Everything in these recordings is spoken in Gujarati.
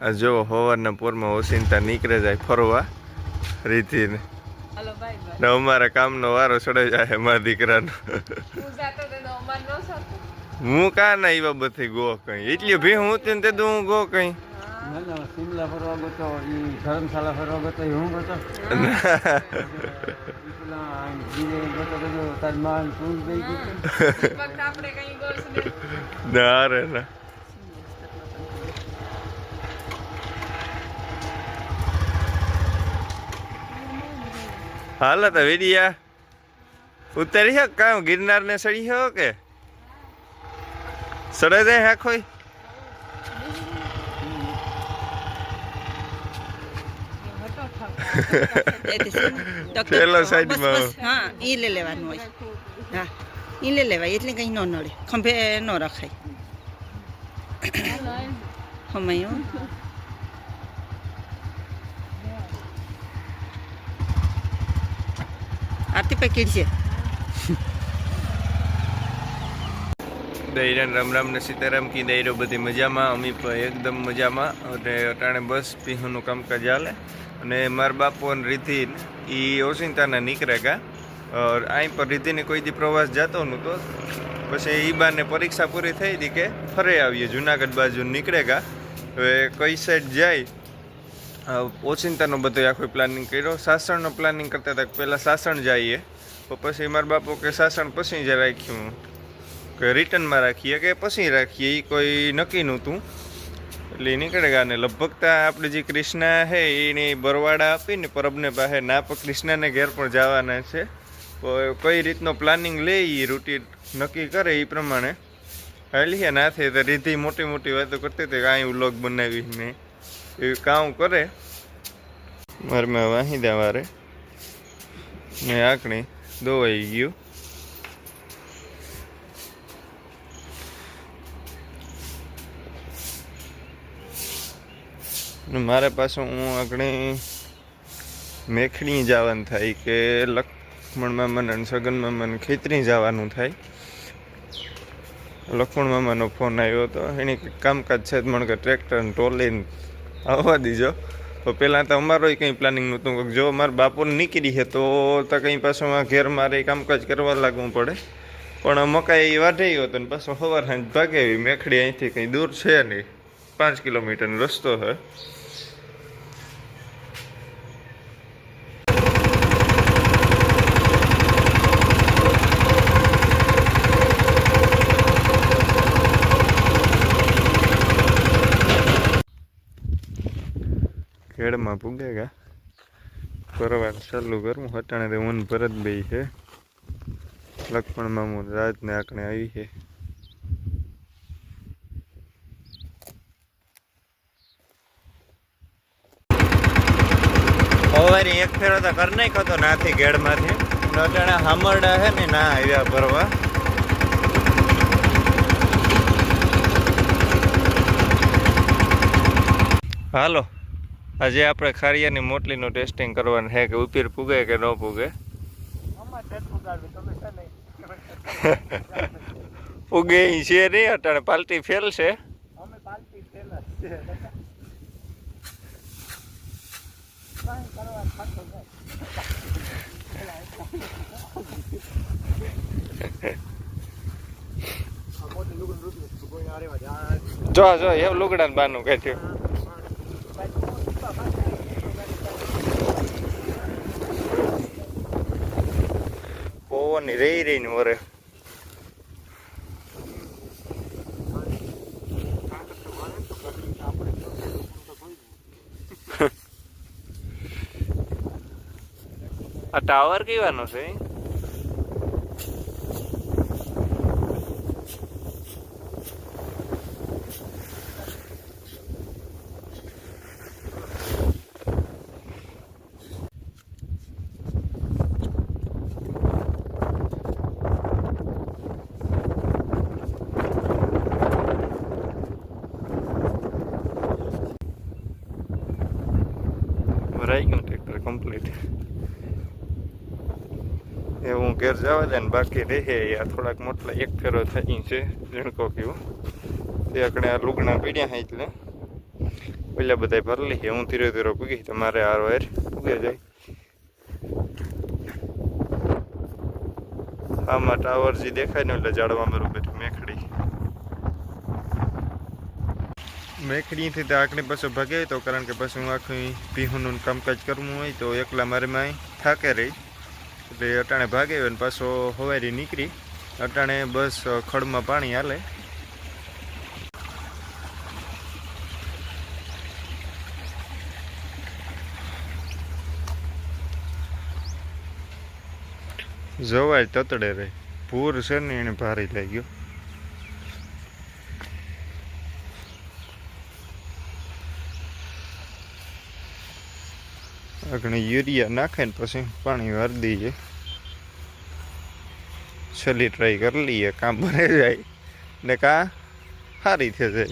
જો હવારના પોરમાં ઓસિંતા નીકળે જાય ફરવા રીતિને. હાલો બાય બાય. ને અમારા કામનો વારો ચડાઈ જાય મારા દીકરાનો. હું નો કા ના એ બાબતે ગો કઈ? એટલી ભી હું તે ને તે હું ગો કઈ? ના ના શિમલા ફરવા ગયો ધર્મશાળા ફરવા ગયો હું ગયો પેલા બીજે ગયો તો તારી માં તું ગઈ ગઈ વખત આપણે કઈ ગોલ્સ ને ના રે ના હાલ તો વેડિયા ઉતરી હક કામ ગિરનાર ને સડી હો કે? સડે જાય હાખોય હટો ઠાક પેલો સાઈડમાં હા એ લઈ લેવાનું હોય. હા એ લઈ લેવાય એટલે કંઈ ન નડે. ખંભે ન રખાય. હમયો આરતી પેકેટ છે. દૈરાન રામ રામ ને સીતારામ કી દૈરો બધી મજામાં. અમી પણ એકદમ મજામાં. અને અટાણે બસ પીહુનું કામકાજ હાલે. અને મારા બાપુ અને રીધિ એ ઓસિંતાના નીકળે ગા. અહીં પર રીધિને કોઈ દી પ્રવાસ જતો નહોતો. પછી એ બાને પરીક્ષા પૂરી થઈ હતી કે ફરે આવીએ. જુનાગઢ બાજુ નીકળે ગા. હવે કઈ સાઈડ જાય? ઓચિંતાનો બધો આખો પ્લાનિંગ કર્યો. સાસણનો પ્લાનિંગ કરતા હતા પહેલાં સાસણ જઈએ, તો પછી મારા બાપુ કે સાસણ પછી જ રાખ્યું. કે રિટર્નમાં રાખીએ કે પછી રાખીએ એ કોઈ નક્કી નહોતું. એટલે નીકળે ગયા અને લગભગ આપણે જે કૃષ્ણા છે એને બરવાડા આપીને પરબને પાસે ના પણ કૃષ્ણાને ઘેર પણ જવાના છે. કઈ રીતનો પ્લાનિંગ લે એ રૂટીન નક્કી કરે એ પ્રમાણે. હાલીએ ના થાય તો રીધી મોટી મોટી વાતો કરતી હતી કાંઈ વ્લોગ બનાવી ને એવું કામ કરે? મારે મેં વાહી દે વારે ને આંકણી દોવાઈ ગયું. મારે પાછું હું આગળ મેખણી જવાનું થાય કે લક્ષ્મણ મામાને અને સગન મામાને ખેતરી જવાનું થાય. લક્ષ્મણ મામાનો ફોન આવ્યો હતો એની કામકાજ છે મને કે ટ્રેક્ટર ને આવવા દીજો. તો પહેલાં તો અમારોય કંઈ પ્લાનિંગ નહોતું. કે જો મારા બાપુને નીકળી છે, તો તો કંઈ પાછું ઘેર મારે કામકાજ કરવા લાગવું પડે. પણ મકાઈ એ ગયો હતો ને પાછું સવાર સાંજ ભાગે આવી મેખડી અહીંથી કંઈ દૂર છે નહીં. પાંચ કિલોમીટરનો રસ્તો છે. ખેડમાં પૂગેગા પરવાર ચાલુ કરવું હટાણે તે મન ભરત બે છે. લક્ષ્મણ મામુ રાતને આકણે આવી છે. સવારે એક ફેરો તો કર નહીં તો નાથી ગેડમાંથી નટાણે હામરડા છે ને ના આવ્યા ભરવા. હાલો. આજે આપણે ખારિયાની મોટલીનું ટેસ્ટિંગ કરવાનું છે કે ઉપીર પૂગે કે ન પૂગે? પૂગે છે નહીં અટાણે પાલટી ફેલ છે? જો જો એવું લુગડાને બાનું કાઢ્યું પવનની રહી રહીને વરે. આ ટાવર કેવાનો છે? ભરાઈ ગયું ટ્રેક્ટર કમ્પ્લીટ એ હું ઘેર જવા દે ને બાકી રહે આ થોડાક મોટલા એક ફેરો થઈ છે, ઝીણકો કેવું તે આકડે આ લુગણા પીડ્યા હા એટલે. પેલા બધા ભરલી છે હું. ધીરે ધીરે પૂગી તમારે આ વાયર પૂગે જાય. આમાં ટાવર જે દેખાય ને એટલે ઝાડવામાં રૂપે મેખડી. મેખડીથી તો આકડી પાછો ભાગે તો કારણ કે પછી હું આખું પીહુનું કામકાજ કરવું હોય તો એકલા મારે માં થાકે રહી. એટલે અટાણે ભાગે અને પાછો હવારી નીકળી. અટાણે બસ ખડમાં પાણી હાલે. જવાય તતડે રે. પૂર છે ને એને ભારી લઈ આગળ યુરિયા નાખે ને પછી પાણી વાર દઈએ છેલ્લી ટ્રાય કરી લઈએ કામ બને જાય. ને કા સારી થઈ જાય.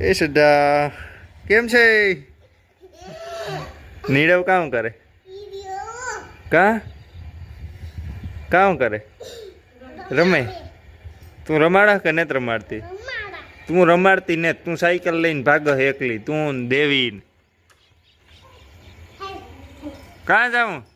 એ સદા કેમ છે? નીરવ કામ કરે? કા? કામ કરે? રમે? તું રમાડા કે નથી રમાડતી? તું રમાડતી ને તું સાયકલ લઈને ભાગ એકલી. તું દેવી. કાં જાઉં?